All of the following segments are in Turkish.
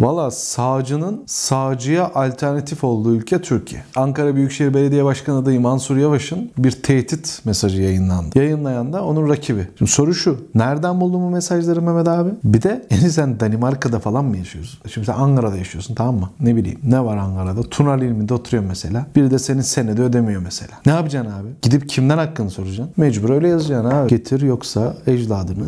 Valla sağcının sağcıya alternatif olduğu ülke Türkiye. Ankara Büyükşehir Belediye Başkanı adayı Mansur Yavaş'ın bir tehdit mesajı yayınlandı. Yayınlayan da onun rakibi. Şimdi soru şu. Nereden buldun bu mesajları Mehmet abi? Bir de yani sen Danimarka'da falan mı yaşıyorsun? Şimdi sen Ankara'da yaşıyorsun tamam mı? Ne bileyim ne var Ankara'da? Tunal ilminde oturuyor mesela. Biri de senin senedi ödemiyor mesela. Ne yapacaksın abi? Gidip kimden hakkını soracaksın? Mecbur öyle yazacaksın abi. Getir yoksa ecdadını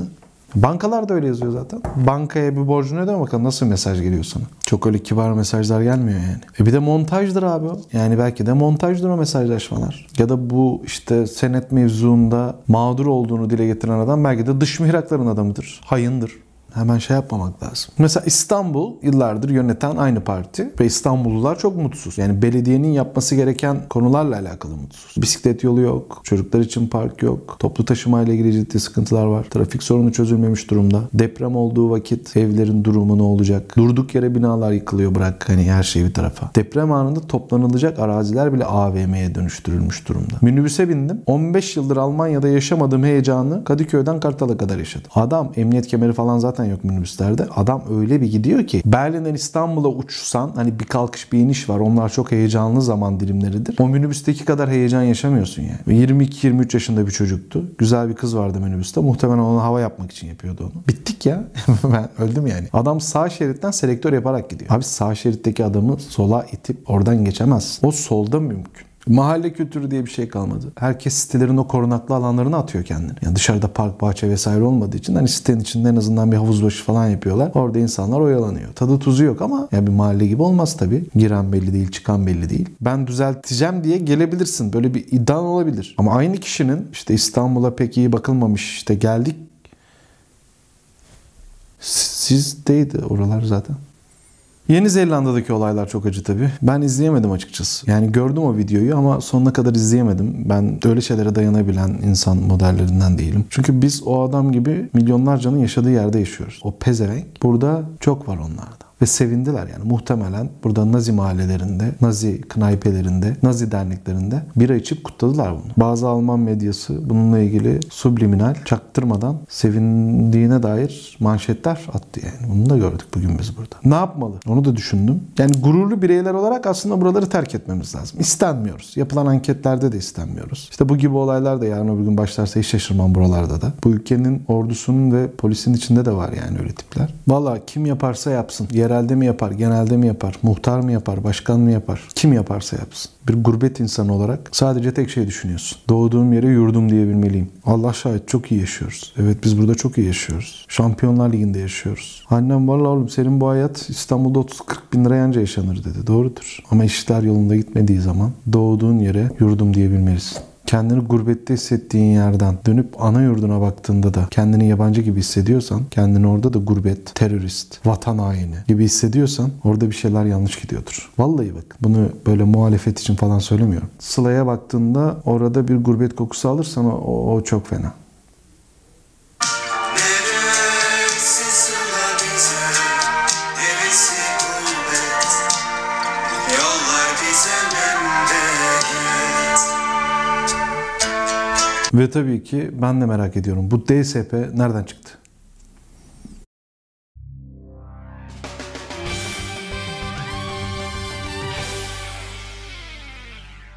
Bankalar da öyle yazıyor zaten. Bankaya bir borcunu ödeme bakalım nasıl mesaj geliyor sana. Çok öyle kibar mesajlar gelmiyor yani. E bir de montajdır abi o. Yani belki de montajdır o mesajlaşmalar. Ya da bu işte senet mevzuunda mağdur olduğunu dile getiren adam belki de dış mihrakların adamıdır. Hayındır. Hemen şey yapmamak lazım. Mesela İstanbul yıllardır yöneten aynı parti ve İstanbullular çok mutsuz. Yani belediyenin yapması gereken konularla alakalı mutsuz. Bisiklet yolu yok, çocuklar için park yok, toplu taşıma ile ilgili ciddi sıkıntılar var. Trafik sorunu çözülmemiş durumda. Deprem olduğu vakit evlerin durumu ne olacak? Durduk yere binalar yıkılıyor bırak hani her şey bir tarafa. Deprem anında toplanılacak araziler bile AVM'ye dönüştürülmüş durumda. Minibüse bindim. 15 yıldır Almanya'da yaşamadığım heyecanı Kadıköy'den Kartal'a kadar yaşadım. Adam emniyet kemeri falan zaten zaten yok minibüslerde. Adam öyle bir gidiyor ki Berlin'den İstanbul'a uçsan hani bir kalkış bir iniş var. Onlar çok heyecanlı zaman dilimleridir. O minibüsteki kadar heyecan yaşamıyorsun yani. 22-23 yaşında bir çocuktu. Güzel bir kız vardı minibüste. Muhtemelen onu hava yapmak için yapıyordu onu. Bittik ya. ben öldüm yani. Adam sağ şeritten selektör yaparak gidiyor. Abi sağ şeritteki adamı sola itip oradan geçemez. O solda mümkün. Mahalle kültürü diye bir şey kalmadı. Herkes sitelerin o korunaklı alanlarına atıyor kendini. Yani dışarıda park, bahçe vesaire olmadığı için hani sitenin içinde en azından bir havuz başı falan yapıyorlar. Orada insanlar oyalanıyor. Tadı tuzu yok ama yani bir mahalle gibi olmaz tabii. Giren belli değil, çıkan belli değil. Ben düzelteceğim diye gelebilirsin. Böyle bir iddian olabilir. Ama aynı kişinin işte İstanbul'a pek iyi bakılmamış işte geldik. Sizdeydi oralar zaten. Yeni Zelanda'daki olaylar çok acı tabii. Ben izleyemedim açıkçası. Yani gördüm o videoyu ama sonuna kadar izleyemedim. Ben öyle şeylere dayanabilen insan modellerinden değilim. Çünkü biz o adam gibi milyonlarcanın yaşadığı yerde yaşıyoruz. O pezevenk burada çok var onlarda ve sevindiler yani muhtemelen burada Nazi mahallelerinde, Nazi knaypelerinde, Nazi derneklerinde bira içip kutladılar bunu. Bazı Alman medyası bununla ilgili subliminal çaktırmadan sevindiğine dair manşetler attı yani. Bunu da gördük bugün biz burada. Ne yapmalı? Onu da düşündüm. Yani gururlu bireyler olarak aslında buraları terk etmemiz lazım. İstenmiyoruz. Yapılan anketlerde de istenmiyoruz. İşte bu gibi olaylar da yarın öbür gün başlarsa hiç şaşırmam buralarda da. Bu ülkenin ordusunun ve polisin içinde de var yani öyle tipler. Valla kim yaparsa yapsın. Yer yerelde mi yapar, genelde mi yapar, muhtar mı yapar, başkan mı yapar, kim yaparsa yapsın. Bir gurbet insanı olarak sadece tek şey düşünüyorsun. Doğduğum yere yurdum diyebilmeliyim. Allah şahit çok iyi yaşıyoruz. Evet biz burada çok iyi yaşıyoruz. Şampiyonlar Ligi'nde yaşıyoruz. Annem valla oğlum senin bu hayat İstanbul'da 30-40 bin liraya anca yaşanır dedi. Doğrudur. Ama işler yolunda gitmediği zaman doğduğun yere yurdum diyebilmelisin kendini gurbette hissettiğin yerden dönüp ana yurduna baktığında da kendini yabancı gibi hissediyorsan, kendini orada da gurbet, terörist, vatan haini gibi hissediyorsan orada bir şeyler yanlış gidiyordur. Vallahi bak bunu böyle muhalefet için falan söylemiyorum. Sıla'ya baktığında orada bir gurbet kokusu alırsan o, o çok fena. Ve tabii ki ben de merak ediyorum. Bu DSP nereden çıktı?